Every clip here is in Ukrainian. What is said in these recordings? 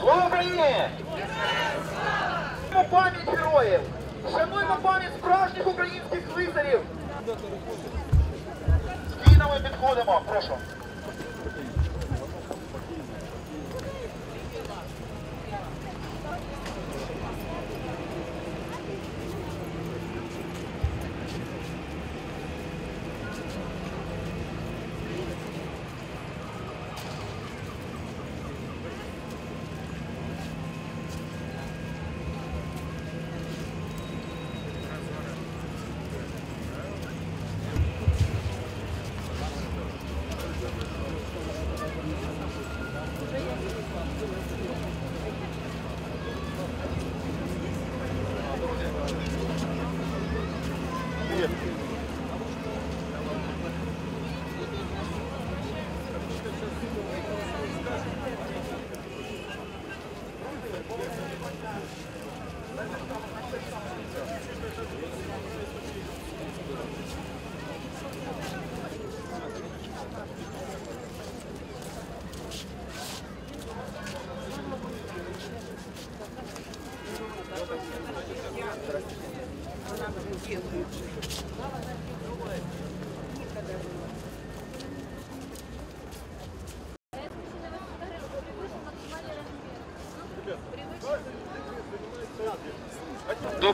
Слава Україні! Шануємо пам'ять героїв! Шануємо пам'ять справжніх українських лицарів! З підходимо, прошу.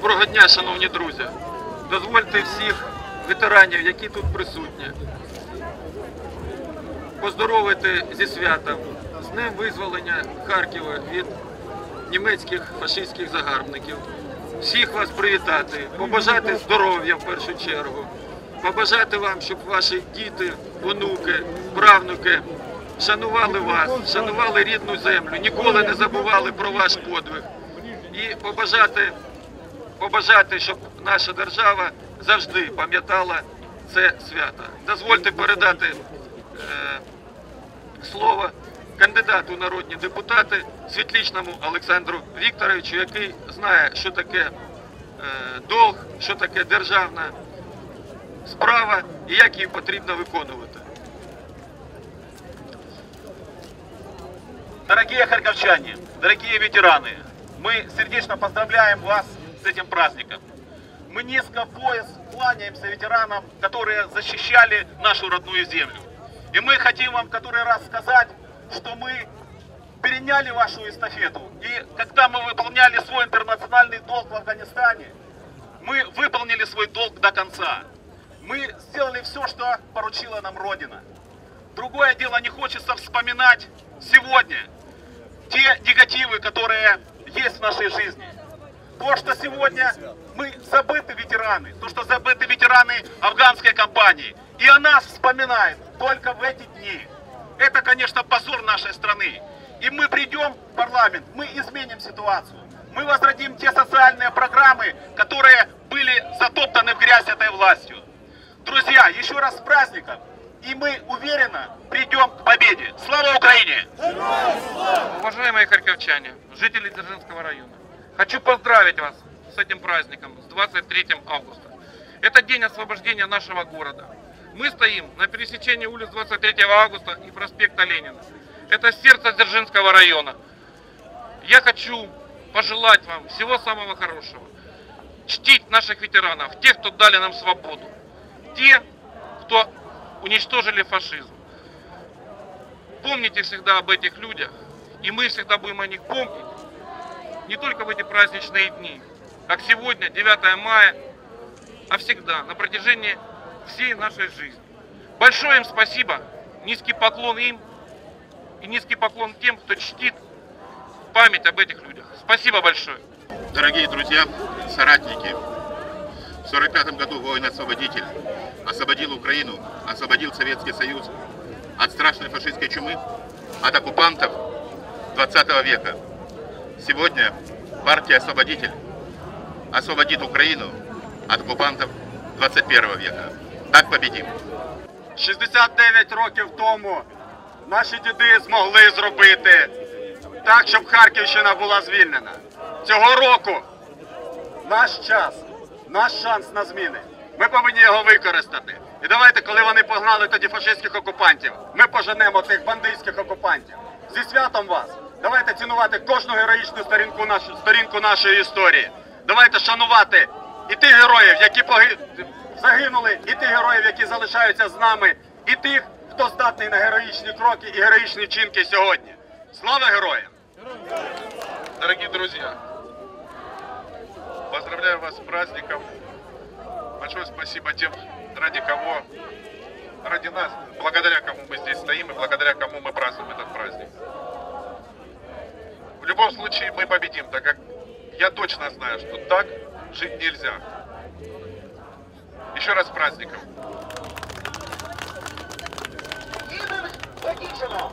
Доброго дня, шановні друзі. Дозвольте всіх ветеранів, які тут присутні, поздоровити зі святом, з днем визволення Харкова від німецьких фашистських загарбників. Всіх вас привітати, побажати здоров'я в першу чергу, побажати вам, щоб ваші діти, онуки, правнуки шанували вас, шанували рідну землю, ніколи не забували про ваш подвиг. І побажати побажати, щоб наша держава завжди пам'ятала це свято. Дозвольте передати е, слово кандидату народні депутати Світлічному Олександру Вікторовичу, який знає, що таке е, долг, що таке державна справа і як її потрібно виконувати. Дорогие харьковчане, дорогие ветераны, мы сердечно поздравляем вас с этим праздником. Мы низко пояс кланяемся ветеранам, которые защищали нашу родную землю. И мы хотим вам который раз сказать, что мы переняли вашу эстафету. И когда мы выполняли свой интернациональный долг в Афганистане, мы выполнили свой долг до конца. Мы сделали все, что поручила нам Родина. Другое дело, не хочется вспоминать сегодня те негативы, которые есть в нашей жизни. То, что сегодня мы забыты ветераны, то, что забыты ветераны афганской кампании. И о нас вспоминают только в эти дни. Это, конечно, позор нашей страны. И мы придем в парламент, мы изменим ситуацию. Мы возродим те социальные программы, которые были затоптаны в грязь этой властью. Друзья, еще раз с праздником. И мы уверенно придем к победе. Слава Украине! Уважаемые харьковчане, жители Дзержинского района, хочу поздравить вас с этим праздником, с 23 августа. Это день освобождения нашего города. Мы стоим на пересечении улиц 23 августа и проспекта Ленина. Это сердце Дзержинского района. Я хочу пожелать вам всего самого хорошего. Чтить наших ветеранов, тех, кто дали нам свободу. Те, кто уничтожили фашизм. Помните всегда об этих людях, и мы всегда будем о них помнить, не только в эти праздничные дни, как сегодня, 9 мая, а всегда, на протяжении всей нашей жизни. Большое им спасибо, низкий поклон им и низкий поклон тем, кто чтит память об этих людях. Спасибо большое. Дорогие друзья, соратники, в 1945 году воин-освободитель освободил Украину, освободил Советский Союз от страшной фашистской чумы, от оккупантов 20 века. Сегодня партия «Освободитель» освободит Украину от оккупантов 21 века. Так победим! 69 років тому наші діди змогли зробити так, щоб Харківщина була звільнена. Цього року наш час, наш шанс на зміни. Ми повинні його використати. І давайте, коли вони погнали тоді фашистських окупантів, ми поженемо тих бандитських окупантів. Зі святом вас! Давайте цінувати кожну героїчну сторінку, нашу, сторінку нашої історії. Давайте шанувати і тих героїв, які поги... загинули, і тих героїв, які залишаються з нами, і тих, хто здатний на героїчні кроки і героїчні вчинки сьогодні. Слава героям! Дорогие друзья, поздравляю вас с праздником. Большое спасибо тем, ради кого, ради нас, благодаря кому мы здесь стоим и благодаря кому мы празднуем этот праздник. В любом случае мы победим, так как я точно знаю, что так жить нельзя. Еще раз с праздником. Закінчено.